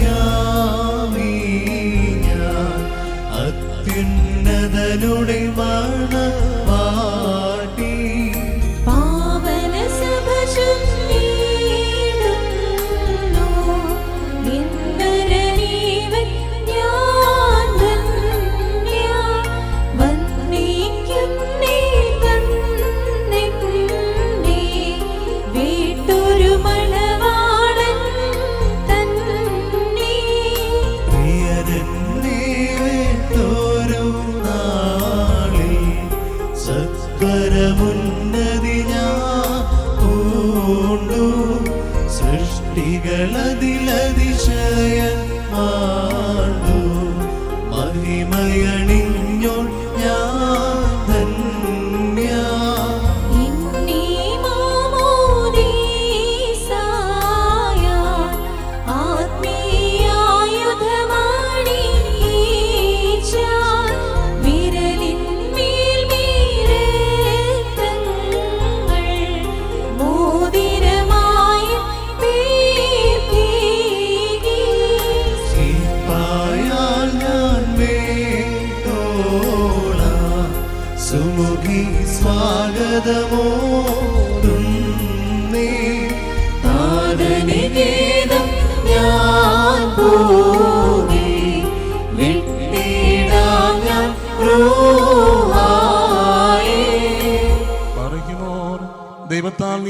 തിരുസഭയാമീ ഞാൻ അത്യുന്നതനുടെ മാ സത്വരമുന്നതി ഞാൻ പൂണ്ടു സൃഷ്ടികളതിലതിശയമാണ്ടു മഹിമയണിഞ്ഞോ സുമുഖി സ്വാഗതമോ നീ. ദൈവത്താൽ നീ